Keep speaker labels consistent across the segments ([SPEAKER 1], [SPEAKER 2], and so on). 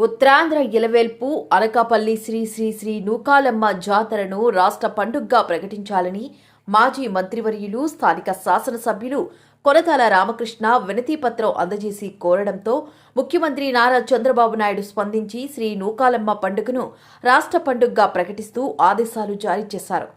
[SPEAKER 1] ఉత్తరాంధ్ర ఇలవేల్పు అనకాపల్లి శ్రీ శ్రీ శ్రీ నూకాలమ్మ జాతరను రాష్ట్ర పండుగగా ప్రకటించాలని మాజీ మంత్రివర్యులు స్థానిక శాసనసభ్యులు కొనతాల రామకృష్ణ వినతిపత్రం అందజేసి కోరడంతో ముఖ్యమంత్రి నారా చంద్రబాబు నాయుడు స్పందించి శ్రీ నూకాలమ్మ పండుగను రాష్ట్ర పండుగగా ప్రకటిస్తూ ఆదేశాలు జారీ చేశారు.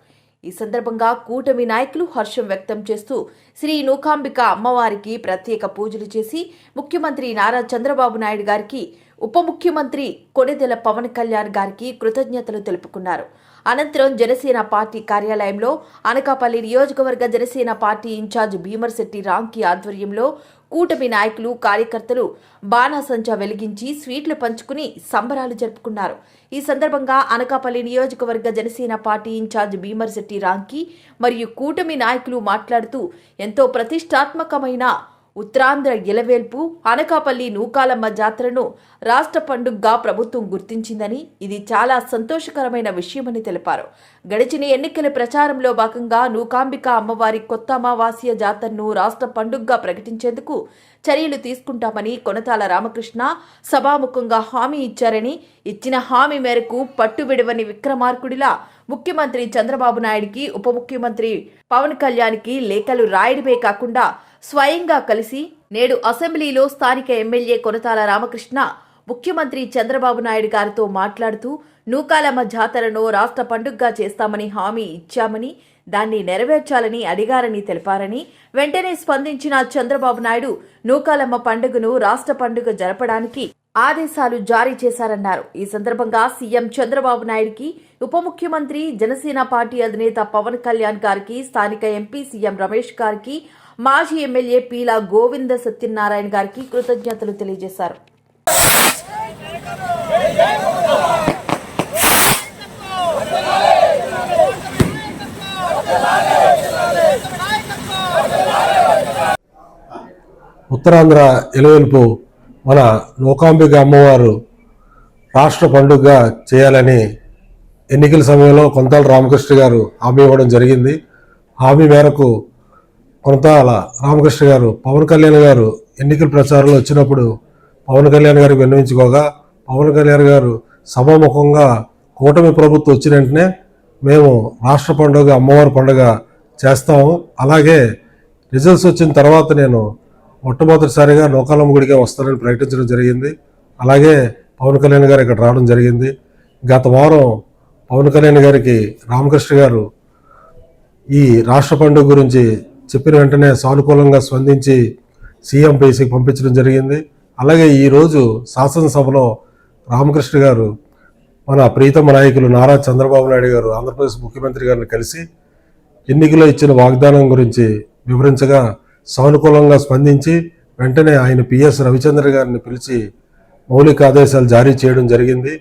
[SPEAKER 1] ఈ సందర్భంగా కూటమి నాయకులు హర్షం వ్యక్తం చేస్తూ శ్రీ నూకాంబిక అమ్మవారికి ప్రత్యేక పూజలు చేసి ముఖ్యమంత్రి నారా చంద్రబాబు నాయుడు గారికి ఉప ముఖ్యమంత్రి కొణిదెల పవన్ కళ్యాణ్ గారికి కృతజ్ఞతలు తెలుపుకున్నారు. అనంతరం జనసేన పార్టీ కార్యాలయంలో అనకాపల్లి నియోజకవర్గ జనసేన పార్టీ ఇన్ఛార్జ్ భీమర్శెట్టి రాంకి ఆధ్వర్యంలో కూటమి నాయకులు కార్యకర్తలు బాణాసంచా వెలిగించి స్వీట్లు పంచుకుని సంబరాలు జరుపుకున్నారు. ఈ సందర్భంగా అనకాపల్లి నియోజకవర్గ జనసేన పార్టీ ఇన్ఛార్జ్ భీమర్శెట్టి రాంకి మరియు కూటమి నాయకులు మాట్లాడుతూ ఎంతో ప్రతిష్టాత్మకమైన ఉత్తరాంధ్ర ఇలవేల్పు అనకాపల్లి నూకాలమ్మ జాతరను రాష్ట్ర పండుగగా ప్రభుత్వం గుర్తించిందని ఇది చాలా సంతోషకరమైన విషయమని తెలిపారు. గడిచిన ఎన్నికల ప్రచారంలో భాగంగా నూకాంబిక అమ్మవారి కొత్త అమావాస్య జాతరను రాష్ట్ర పండుగగా ప్రకటించేందుకు చర్యలు తీసుకుంటామని కొనతాల రామకృష్ణ సభాముఖంగా హామీ ఇచ్చారని ఇచ్చిన హామీ మేరకు పట్టు విడవని విక్రమార్కుడిలా ముఖ్యమంత్రి చంద్రబాబు నాయుడికి ఉప ముఖ్యమంత్రి పవన్ కళ్యాణ్కి లేఖలు రాయడమే కాకుండా స్వయంగా కలిసి నేడు అసెంబ్లీలో స్థానిక ఎమ్మెల్యే కొనతాల రామకృష్ణ ముఖ్యమంత్రి చంద్రబాబు నాయుడు గారితో మాట్లాడుతూ నూకాలమ్మ జాతరను రాష్ట్ర పండుగగా చేస్తామని హామీ ఇచ్చామని దాన్ని నెరవేర్చాలని అడిగారని తెలిపారని వెంటనే స్పందించిన చంద్రబాబు నాయుడు నూకాలమ్మ పండుగను రాష్ట్ర పండుగ జరపడానికి ఆదేశాలు జారీ చేశారన్నారు. ఈ సందర్భంగా సీఎం చంద్రబాబు నాయుడుకి ఉప ముఖ్యమంత్రి జనసేన పార్టీ అధినేత పవన్ కళ్యాణ్ గారికి స్థానిక ఎంపీ సీఎం రమేష్ గారికి మాజీ ఎమ్మెల్యే పీలా గోవింద సత్యనారాయణ గారికి కృతజ్ఞతలు తెలియజేశారు.
[SPEAKER 2] ఉత్తరాంధ్ర ఎలువెలుపు మన నూకాంబిక అమ్మవారు రాష్ట్ర పండుగగా చేయాలని ఎన్నికల సమయంలో కొంతాల రామకృష్ణ గారు హామీ ఇవ్వడం జరిగింది. హామీ మేరకు కొంతాల రామకృష్ణ గారు పవన్ కళ్యాణ్ గారు ఎన్నికల ప్రచారంలో వచ్చినప్పుడు పవన్ కళ్యాణ్ గారికి విన్నవించుకోగా పవన్ కళ్యాణ్ గారు సభాముఖంగా కూటమి ప్రభుత్వం వచ్చిన వెంటనే మేము రాష్ట్ర పండుగ అమ్మవారి పండుగ చేస్తాము. అలాగే రిజల్ట్స్ వచ్చిన తర్వాత నేను మొట్టమొదటిసారిగా నూకాలమ్మ గుడికే వస్తారని ప్రకటించడం జరిగింది. అలాగే పవన్ కళ్యాణ్ గారు ఇక్కడ రావడం జరిగింది. గత వారం పవన్ కళ్యాణ్ గారికి రామకృష్ణ గారు ఈ రాష్ట్ర పండుగ గురించి చెప్పిన వెంటనే సానుకూలంగా స్పందించి సీఎం పేసీకి పంపించడం జరిగింది. అలాగే ఈరోజు శాసనసభలో రామకృష్ణ గారు మన ప్రీతమ నాయకులు నారా చంద్రబాబు నాయుడు గారు ఆంధ్రప్రదేశ్ ముఖ్యమంత్రి గారిని కలిసి ఎన్నికల్లో ఇచ్చిన వాగ్దానం గురించి వివరించగా సానుకూలంగా స్పందించి వెంటనే ఆయన పిఎస్ రవిచంద్ర గారిని పిలిచి మౌలిక ఆదేశాలు జారీ చేయడం జరిగింది.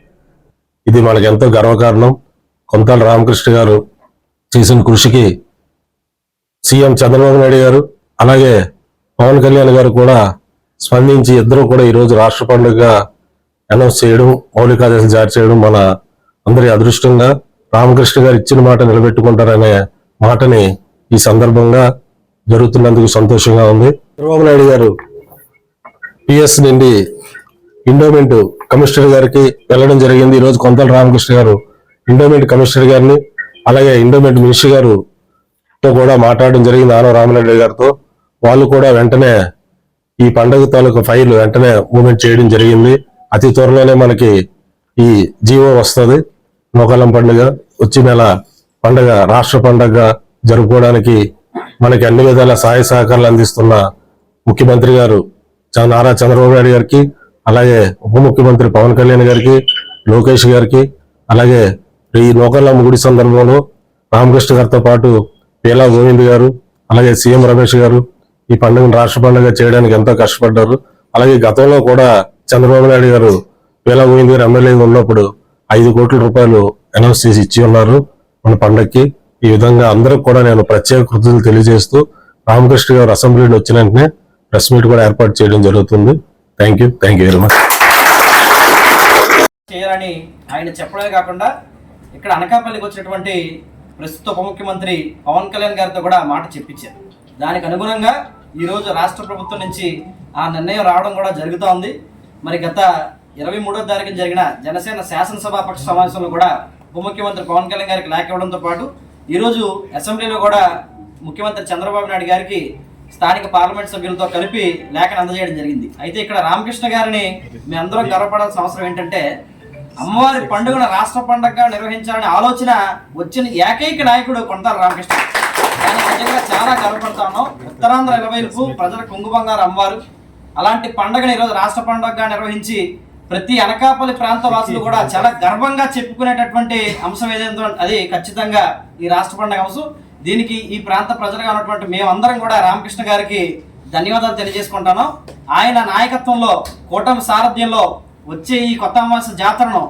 [SPEAKER 2] ఇది మనకు ఎంతో గర్వకారణం. కొంతాల రామకృష్ణ గారు చేసిన కృషికి సీఎం చంద్రబాబు నాయుడు గారు అలాగే పవన్ కళ్యాణ్ గారు కూడా స్పందించి ఇద్దరు కూడా ఈరోజు రాష్ట్ర పండుగగా అనౌన్స్ చేయడం మౌలికాదేశాలు జారీ చేయడం మన అందరి అదృష్టంగా రామకృష్ణ గారు ఇచ్చిన మాట నిలబెట్టుకుంటారనే మాటని ఈ సందర్భంగా జరుగుతున్నందుకు సంతోషంగా ఉంది. చంద్రబాబు నాయుడు గారు పిఎస్ నుండి ఇండోమెంట్ కమిషనర్ గారికి వెళ్ళడం జరిగింది. ఈ రోజు కొంతల రామకృష్ణ గారు ఇండోమెంట్ కమిషనర్ గారిని అలాగే ఇండోమెంట్ మినిస్టర్ గారు తో కూడా మాట్లాడడం జరిగింది ఆనవ రామరెడ్డి గారితో. వాళ్ళు కూడా వెంటనే ఈ పండుగ తాలూకు ఫైల్ వెంటనే మూమెంట్ చేయడం జరిగింది. అతి త్వరలోనే మనకి ఈ జీవో వస్తుంది. మోకాలం పండుగ వచ్చి నెల పండుగ రాష్ట్ర పండుగ జరుపుకోవడానికి మనకి అన్ని విధాల సహాయ సహకారాలు అందిస్తున్న ముఖ్యమంత్రి గారు నారా చంద్రబాబు నాయుడు గారికి అలాగే ఉప ముఖ్యమంత్రి పవన్ కళ్యాణ్ గారికి లోకేష్ గారికి అలాగే ఈ నూకల్లమ్మ గుడి సందర్భంలో రామకృష్ణ గారితో పాటు పీలా గోవింద్ గారు అలాగే సీఎం రమేష్ గారు ఈ పండుగను రాష్ట్ర పండుగ చేయడానికి ఎంతో కష్టపడ్డారు. అలాగే గతంలో కూడా చంద్రబాబు నాయుడు గారు పీలా గోవింద్ గారు ఎమ్మెల్యేగా ఉన్నప్పుడు ఐదు కోట్ల రూపాయలు అనౌన్స్ చేసి ఇచ్చి ఉన్నారు మన పండగకి ఈ విధంగా అందరూ కూడా నేను ప్రత్యేక కృతజ్ఞతలు తెలియజేస్తూ రామకృష్ణ గారు అసెంబ్లీలో వచ్చిన వెంటనే ప్రెస్ మీట్ కూడా ఏర్పాటు చేయడం జరుగుతుంది. Thank you thank you very much
[SPEAKER 3] చేయాలని ఆయన చెప్పడమే కాకుండా ఇక్కడ అనకాపల్లికి వచ్చినటువంటి ప్రస్తుత ఉప ముఖ్యమంత్రి పవన్ కళ్యాణ్ గారితో కూడా మాట చెప్పించారు దానికి అనుగుణంగా ఈరోజు రాష్ట్ర ప్రభుత్వం నుంచి ఆ నిర్ణయం రావడం కూడా జరుగుతూ ఉంది. మరి గత ఇరవై మూడో తారీఖున జరిగిన జనసేన శాసనసభాపక్ష సమావేశంలో కూడా ఉప ముఖ్యమంత్రి పవన్ కళ్యాణ్ గారికి లేఖ ఇవ్వడంతో పాటు ఈరోజు అసెంబ్లీలో కూడా ముఖ్యమంత్రి చంద్రబాబు నాయుడు గారికి స్థానిక పార్లమెంట్ సభ్యులతో కలిపి లేఖను అందజేయడం జరిగింది. అయితే ఇక్కడ రామకృష్ణ గారిని మీ అందరం గర్వపడాల్సిన అవసరం ఏంటంటే అమ్మవారి పండుగను రాష్ట్ర పండుగగా నిర్వహించాలనే ఆలోచన వచ్చిన ఏకైక నాయకుడు కొంటారు రామకృష్ణ. ఆయన నిజంగా చాలా గర్వపడతా ఉన్నాం. ఉత్తరాంధ్ర ఇరవైపు ప్రజల కుంగు బంగారు అమ్మవారు. అలాంటి పండుగను ఈరోజు రాష్ట్ర పండుగగా నిర్వహించి ప్రతి అనకాపల్లి ప్రాంత వాసులు కూడా చాలా గర్వంగా చెప్పుకునేటటువంటి అంశం ఏదైందో అది ఖచ్చితంగా ఈ రాష్ట్ర పండుగ అంశం దీనికి ఈ ప్రాంత ప్రజలుగా ఉన్నటువంటి మేమందరం కూడా రామకృష్ణ గారికి ధన్యవాదాలు తెలియజేసుకుంటాను. ఆయన నాయకత్వంలో కూటమి సారథ్యంలో వచ్చే ఈ కొత్త అమావాస్య జాతరను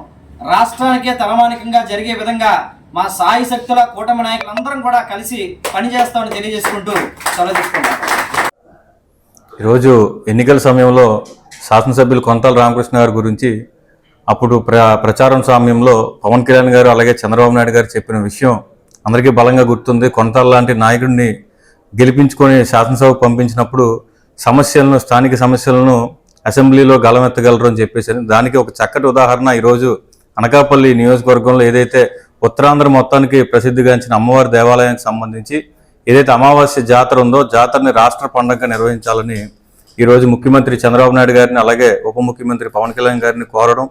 [SPEAKER 3] రాష్ట్రానికే తలమానికంగా జరిగే విధంగా మా సాయి శక్తుల కూటమి నాయకులందరం కూడా కలిసి పనిచేస్తామని తెలియజేసుకుంటూ సెలవు తీసుకుంటాం
[SPEAKER 4] ఈరోజు ఎన్నికల సమయంలో శాసనసభ్యులు కొంతాల రామకృష్ణ గారి గురించి అప్పుడు ప్ర ప్రచారం సామ్యంలో పవన్ కళ్యాణ్ గారు అలాగే చంద్రబాబు నాయుడు గారు చెప్పిన విషయం అందరికీ బలంగా గుర్తుంది. కొంతాల లాంటి నాయకుడిని గెలిపించుకొని శాసనసభకు పంపించినప్పుడు సమస్యలను స్థానిక సమస్యలను అసెంబ్లీలో గలమెత్తగలరు అని చెప్పేసి దానికి ఒక చక్కటి ఉదాహరణ ఈరోజు అనకాపల్లి నియోజకవర్గంలో ఏదైతే ఉత్తరాంధ్ర మొత్తానికి ప్రసిద్ధిగాంచిన అమ్మవారి దేవాలయానికి సంబంధించి ఏదైతే అమావాస్య జాతర ఉందో జాతరని రాష్ట్ర పండుగగా నిర్వహించాలని ఈరోజు ముఖ్యమంత్రి చంద్రబాబు నాయుడు గారిని అలాగే ఉప ముఖ్యమంత్రి పవన్ కళ్యాణ్ గారిని కోరడం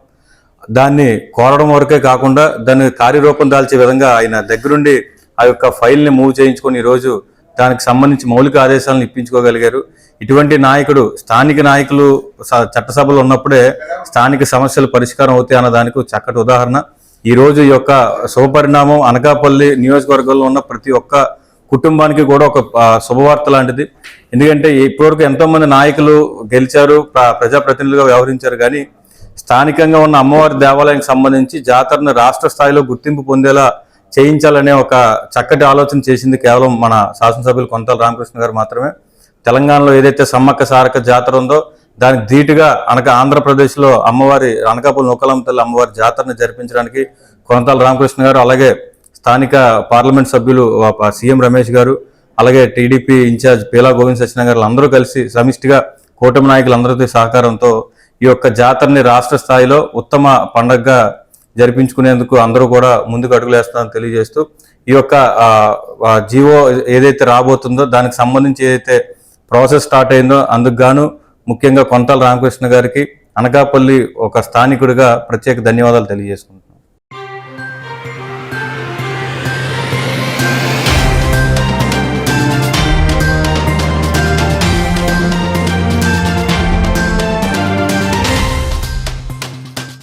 [SPEAKER 4] దాన్ని కోరడం వరకే కాకుండా దాన్ని కార్యరూపం దాల్చే విధంగా ఆయన దగ్గరుండి ఆ యొక్క ఫైల్ని మూవ్ చేయించుకొని ఈరోజు దానికి సంబంధించి మౌలిక ఆదేశాలను ఇప్పించుకోగలిగారు. ఇటువంటి నాయకుడు స్థానిక నాయకులు స- ఉన్నప్పుడే స్థానిక సమస్యలు పరిష్కారం అవుతాయి అన్న దానికి చక్కటి ఉదాహరణ. ఈ రోజు ఈ యొక్క శుభపరిణామం అనకాపల్లి నియోజకవర్గంలో ఉన్న ప్రతి ఒక్క కుటుంబానికి కూడా ఒక శుభవార్త లాంటిది. ఎందుకంటే ఇప్పటివరకు ఎంతోమంది నాయకులు గెలిచారు ప్ర- ప్రజాప్రతినిధులుగా వ్యవహరించారు. కానీ స్థానికంగా ఉన్న అమ్మవారి దేవాలయానికి సంబంధించి జాతరను రాష్ట్ర స్థాయిలో గుర్తింపు పొందేలా చేయించాలనే ఒక చక్కటి ఆలోచన చేసింది కేవలం మన శాసనసభ్యులు కొంతల రామకృష్ణ గారు మాత్రమే. తెలంగాణలో ఏదైతే సమ్మక్క సారక జాతర ఉందో దానికి ధీటుగా అనక ఆంధ్రప్రదేశ్లో అమ్మవారి అనకాపల్లి నూకలమ్మ తల్లి అమ్మవారి జాతరను జరిపించడానికి కొనతాల రామకృష్ణ గారు అలాగే స్థానిక పార్లమెంట్ సభ్యులు సీఎం రమేష్ గారు అలాగే టీడీపీ ఇన్ఛార్జ్ పీలా గోవింద్ సత్యనారాయణ గారు అందరూ కలిసి సమిష్టిగా కూటమి నాయకులందరితో సహకారంతో ఈ యొక్క జాతరని రాష్ట్ర స్థాయిలో ఉత్తమ పండగగా జరిపించుకునేందుకు అందరూ కూడా ముందుకు అడుగులేస్తారని తెలియజేస్తూ ఈ యొక్క జీవో ఏదైతే రాబోతుందో దానికి సంబంధించి ఏదైతే ప్రాసెస్ స్టార్ట్ అయిందో అందుకు గాను ముఖ్యంగా కొంతాల రామకృష్ణ గారికి అనకాపల్లి ఒక స్థానికుడిగా ప్రత్యేక ధన్యవాదాలు తెలియజేసుకుంటాను